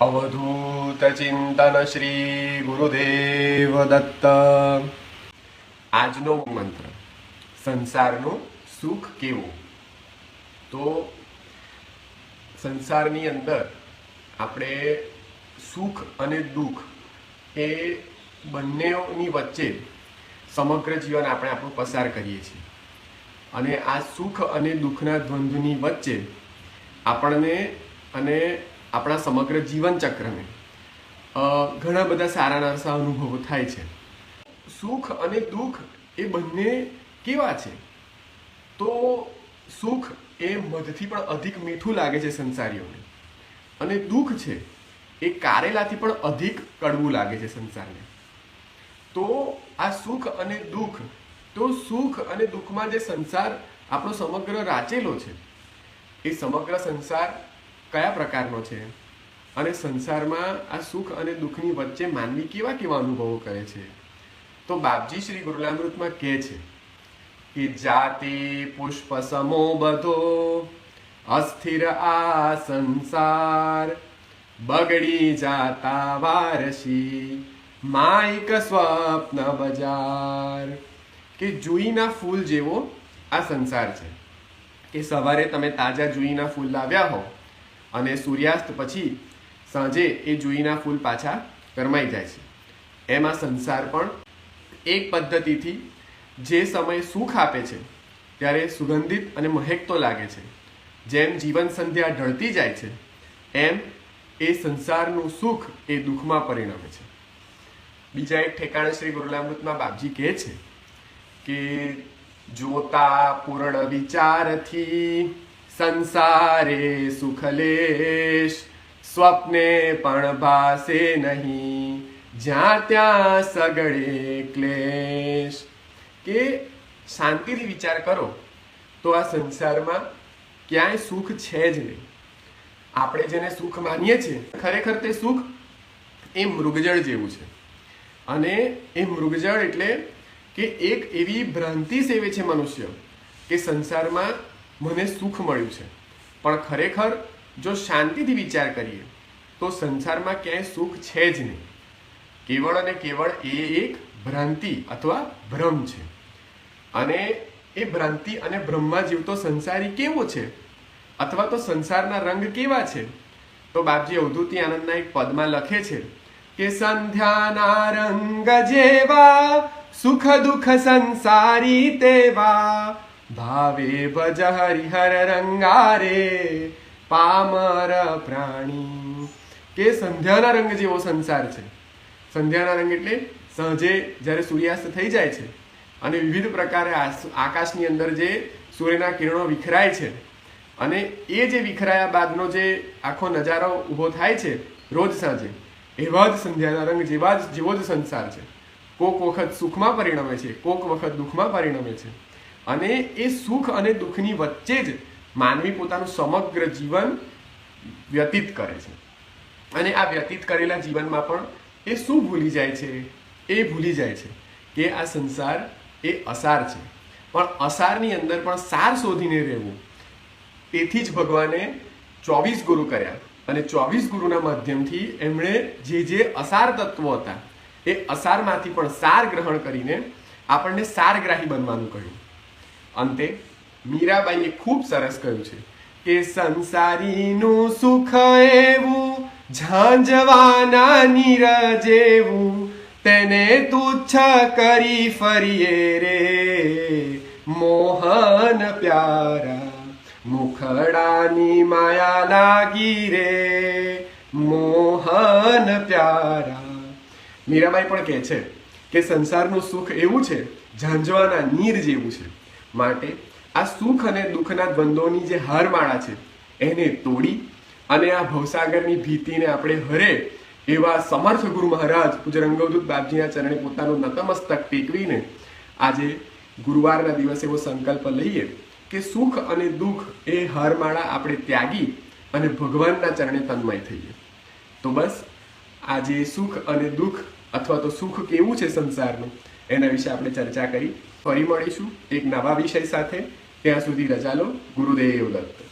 અવધૂત ચિંતન શ્રી ગુરુદેવ દત્ત આજનો મંત્ર, સંસારનું સુખ કેવું? તો સંસારની અંદર આપણે સુખ અને દુઃખ એ બંનેની વચ્ચે સમગ્ર જીવન આપણે આપણું પસાર કરીએ છીએ. અને આ સુખ અને દુઃખના દ્વંદ્વની વચ્ચે આપણને અને આપણા સમગ્ર જીવન ચક્રને ઘણા બધા સારા નરસા અનુભવો થાય છે. સુખ અને દુઃખ એ બંને કેવા છે? તો સુખ એ મધથી પણ અધિક મીઠું લાગે છે સંસારીઓને. અને દુઃખ છે એ કારેલાથી પણ અધિક કડવું લાગે છે સંસારને. તો આ સુખ અને દુઃખ, તો સુખ અને દુઃખમાં જે સંસાર આપણો સમગ્ર રાચેલો છે, એ સમગ્ર સંસાર કયા પ્રકારનો છે? અને સંસારમાં આ સુખ અને દુઃખની વચ્ચે માનવી કેવા કેવા અનુભવો કરે છે? તો બાપજી શ્રી ગુરુલામૃતમાં કહે છે કે જાતિ, પુષ્પ, સમો બધો અસ્થિર આ સંસાર. બગડી જાતા વારસી માઈક સ્વપ્ન બજાર. કે જુઈના ફૂલ જેવો આ સંસાર છે. કે સવારે તમે તાજા જુઈના ફૂલ લાવ્યા હો અને સૂર્યાસ્ત પછી સાંજે એ જુઈના ફૂલ પાછા કરમાઈ જાય છે. એમાં સંસાર પણ એક પદ્ધતિથી જે સમય સુખ આપે છે, ત્યારે સુગંધિત અને મહેકતો લાગે છે. જેમ જીવન સંધ્યા ઢળતી જાય છે, એમ એ સંસારનું સુખ એ દુઃખમાં પરિણમે છે. બીજા એક ઠેકાણે શ્રી ગુરુલામૃતમાં બાપજી કહે છે કે, જોતા પૂર્ણ વિચારથી સંસારે સુખલેશ સ્વપ્ને પણ ભાસે નહીં, જ્યાં ત્યાં સગળે ક્લેશ. કે શાંતિથી વિચાર કરો, તો આ સંસારમાં ક્યાંય સુખ છે જ નહીં. આપણે જેને સુખ માનીએ છીએ, ખરેખર તે સુખ એ મૃગજળ જેવું છે. અને એ મૃગજળ એટલે કે એક એવી ભ્રાંતિ સેવે છે મનુષ્ય, કે સંસારમાં મને સુખ મળ્યું છે. પણ ખરેખર જો શાંતિથી વિચાર કરીએ, તો સંસારમાં ક્યાંય સુખ છે જ નહીં. કેવળ અને કેવળ એ એક ભ્રાંતિ અથવા ભ્રમ છે. અને એ ભ્રાંતિ અને બ્રહ્મા જીવતો સંસારી કેવો છે? અથવા તો સંસારના રંગ કેવા છે? તો બાપજી અવધૂતિ આનંદના એક પદમાં લખે છે કે સંધ્યાના રંગ જેવા, સુખ દુઃખ સંસારી તેવા ભાવે ભજ હરિહર રંગારે પામર પ્રાણી કે સંધ્યાના રંગ જેવો સંસાર છે? સંધ્યાના રંગ એટલે સાંજે જ્યારે સૂર્યાસ્ત થઈ જાય છે અને વિવિધ પ્રકારે આકાશની અંદર જે સૂર્યના કિરણો વિખરાય છે અને એ જે વિખરાયા બાદનો જે આખો નજારો ઊભો થાય છે રોજ સાંજે, એવા જ સંધ્યાના રંગ જેવા જ, જેવો જ સંસાર છે. કોક વખત સુખમાં પરિણમે છે, કોક વખત દુઃખમાં પરિણમે છે. અને એ સુખ અને દુઃખની વચ્ચે જ માનવી પોતાનું સમગ્ર જીવન વ્યતીત કરે છે. અને આ વ્યતીત કરેલા જીવનમાં પણ એ શું ભૂલી જાય છે? એ ભૂલી જાય છે કે આ સંસાર એ અસાર છે. પણ અસારની અંદર પણ સાર શોધીને રહેવું. તેથી જ ભગવાને ચોવીસ ગુરુ કર્યા અને ચોવીસ ગુરુના માધ્યમથી એમણે જે જે અસાર તત્વો હતા, એ અસારમાંથી પણ સાર ગ્રહણ કરીને આપણને સારગ્રાહી બનવાનું કહ્યું. અંતે મીરાબાઈએ ખૂબ સરસ કહ્યું છે કે સંસારીનું સુખ એવું, ઝાંઝવાના નીર જેવું તેને તુચ્છ કરી ફરીએ રે. મોહન પ્યારા, મુખડાની માયા લાગી રે. મોહન પ્યારા. મીરાબાઈ પણ કહે છે કે સંસારનું સુખ એવું છે, ઝાંઝવાના નીર જેવું છે. માટે આ સુખ અને દુઃખના દ્વંદ્વોની જે હારમાળા છે, એને તોડી અને આ ભવસાગરની ભીતિને આપણે હરે એવા સમર્થ ગુરુ મહારાજ પૂજ્ય રંગવદૂત બાપજીના ચરણે પોતાનું નતમસ્તક ટેકવીને આજે ગુરુવારના દિવસે એવો સંકલ્પ લઈએ કે સુખ અને દુઃખ એ હારમાળા આપણે ત્યાગી અને ભગવાનના ચરણે તન્મય થઈએ. તો બસ, આજે સુખ અને દુઃખ અથવા તો સુખ કેવું છે સંસારનું એના વિશે આપણે ચર્ચા કરી. ફરી મળીશું એક નવા વિષય સાથે. ત્યાં સુધી રજા લો. ગુરુદેવ દત્ત.